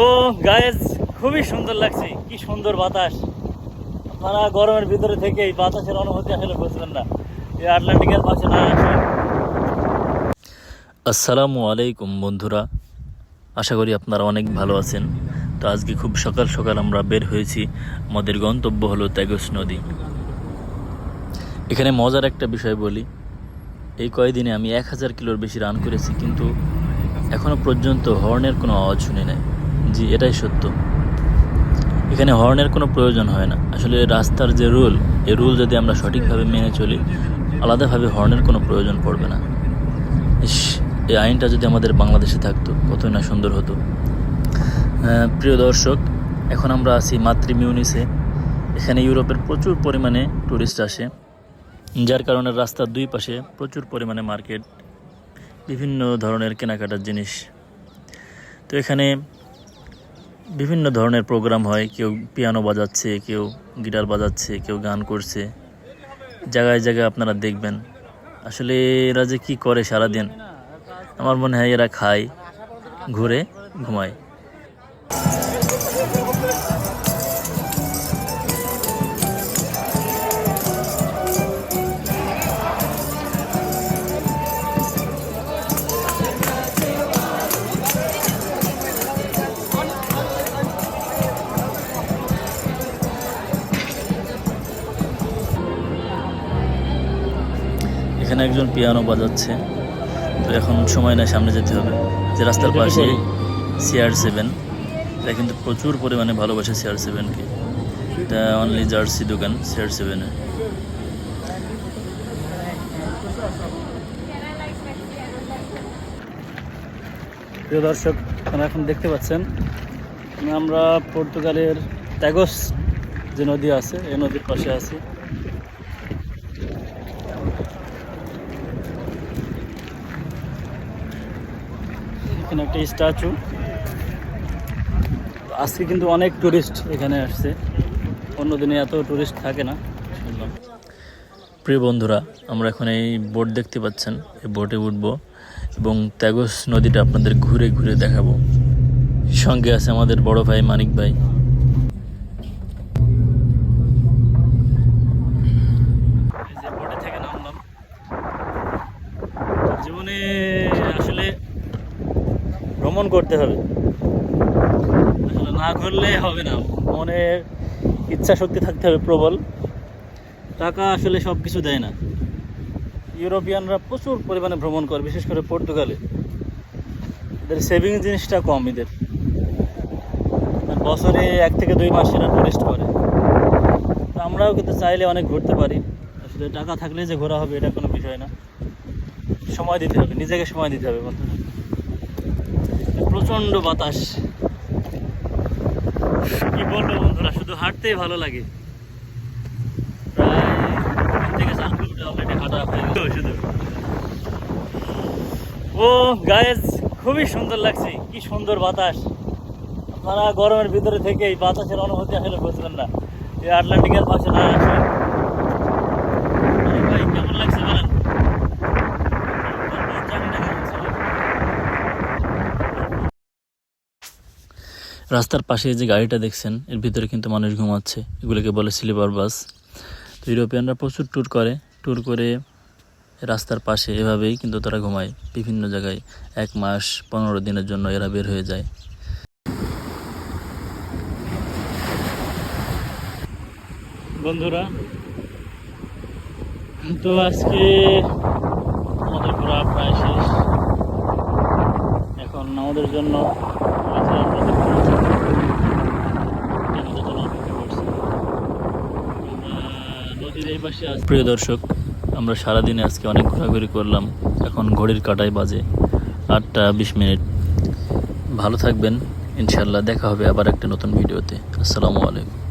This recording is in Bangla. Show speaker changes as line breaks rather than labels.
ও গায়েস খুবই সুন্দর লাগছে। কি সুন্দর বাতাস। আপনারা গরমের ভিতরে থেকে এই বাতাসের অনুভূতি আসলে বুঝবেন না। এই আটলান্টিকের পাশে না আসসালামু আলাইকুম, বন্ধুরা। আশা করি আপনারা অনেক ভালো আছেন। তো আজকে খুব সকাল সকাল আমরা বের হয়েছি। আমাদের গন্তব্য হলো ত্যাগস নদী। এখানে মজার একটা বিষয় বলি। এই কয়দিনে আমি এক হাজার কিলোর বেশি রান করেছি, কিন্তু এখনও পর্যন্ত হর্নের কোনো আওয়াজ শুনি নাই। জি, এটাই সত্য। এখানে হর্নের কোনো প্রয়োজন হয় না। আসলে রাস্তার যে রুল, এই রুল যদি আমরা সঠিকভাবে মেনে চলি, আলাদাভাবে হর্নের কোনো প্রয়োজন পড়বে না। ইস, এই আইনটা যদি আমাদের বাংলাদেশে থাকতো, কতই না সুন্দর হতো। প্রিয় দর্শক, এখন আমরা আছি মাতৃ মিউনিসে এখানে ইউরোপের প্রচুর পরিমাণে টুরিস্ট আসে, যার কারণে রাস্তার দুই পাশে প্রচুর পরিমাণে মার্কেট, বিভিন্ন ধরনের কেনাকাটার জিনিস। তো এখানে বিভিন্ন ধরনের প্রোগ্রাম হয়। কেউ পিয়ানো বাজাচ্ছে, কেউ গিটার বাজাচ্ছে, কেউ গান করছে। জায়গায় জায়গায় আপনারা দেখবেন। আসলে এরা যে কী করে সারাদিন? আমার মনে হয় এরা খায়, ঘুরে, ঘুমায়। এখানে একজন পিয়ানো বাজাচ্ছে। তো এখন সময় নেই সামনে যেতে হবে। যে রাস্তার পাশে সিআর সেভেন এটা কিন্তু প্রচুর পরিমাণে ভালোবাসে সিআর সেভেনকে এটা অনলি জার্সি দোকান সিআর সেভেনের প্রিয় দর্শক আপনারা এখন দেখতে পাচ্ছেন আমরা পর্তুগালের ট্যাগোস যে নদী আছে এই নদীর পাশে আছি। এখানে একটা স্ট্যাচু। আজকে কিন্তু অনেক টুরিস্ট এখানে আসছে। অন্য দিনে এত টুরিস্ট থাকে না। প্রিয় বন্ধুরা, আমরা এখন এই বোট দেখতে পাচ্ছেন। এই বোটে উঠবো এবং ত্যাগস নদীটা আপনাদের ঘুরে ঘুরে দেখাবো। সঙ্গে আছে আমাদের বড় ভাই মানিক ভাই বোটে থেকে নামলাম জীবনে আসলে ভ্রমণ করতে হবে। আসলে না করলে হবে না। মনে ইচ্ছা শক্তি থাকতে হবে প্রবল। টাকা আসলে সব কিছু দেয় না। ইউরোপিয়ানরা প্রচুর পরিমাণে ভ্রমণ করে বিশেষ করে পর্তুগালে। এদের সেভিং জিনিসটা কম এদের। বছরে এক থেকে দুই মাস এরা টুরিস্ট করে। তো আমরাও কিন্তু চাইলে অনেক ঘুরতে পারি। আসলে টাকা থাকলে যে ঘোরা হবে এটা কোনো বিষয় না। সময় দিতে হবে নিজেকে সময় দিতে হবে বন্ধুরা প্রচণ্ড বাতাস। কি বলব বন্ধুরা, শুধু হাঁটতেই ভালো লাগে। ও গায়েস খুবই সুন্দর লাগছে। কি সুন্দর বাতাস। আপনারা গরমের ভিতরে থেকে এই বাতাসের অনুভূতি আসলে বুঝবেন না। এই আটলান্টিকের পাশে না আসলে আরে ভাই কেমন লাগছে বলেন জানি না কেমন ছিল। রাস্তার পাশে যে গাড়িটা দেখছেন, এর ভিতরে কিন্তু মানুষ ঘুমাচ্ছে। এগুলোকে বলে স্লিপার বাস। তো ইউরোপিয়ানরা প্রচুর ট্যুর করে। ট্যুর করে রাস্তার পাশে এভাবেই কিন্তু তারা ঘুমায়। বিভিন্ন জায়গায় এক মাস পনেরো দিনের জন্য এরা বের হয়ে যায়। বন্ধুরা, তো আজকে আমাদের ঘোরা প্রায় শেষ। এখন আমাদের জন্য রয়েছে আমাদের পৌঁছে। আমাদের জন্য অপেক্ষা করছে। আমরা নদীর প্রিয় দর্শক, আমরা সারাদিনে আজকে অনেক ঘোরাঘুরি করলাম। এখন ঘড়ির কাটায় বাজে আটটা বিশ মিনিট। ভালো থাকবেন। ইনশাল্লাহ দেখা হবে আবার একটা নতুন ভিডিওতে। আসসালামু আলাইকুম।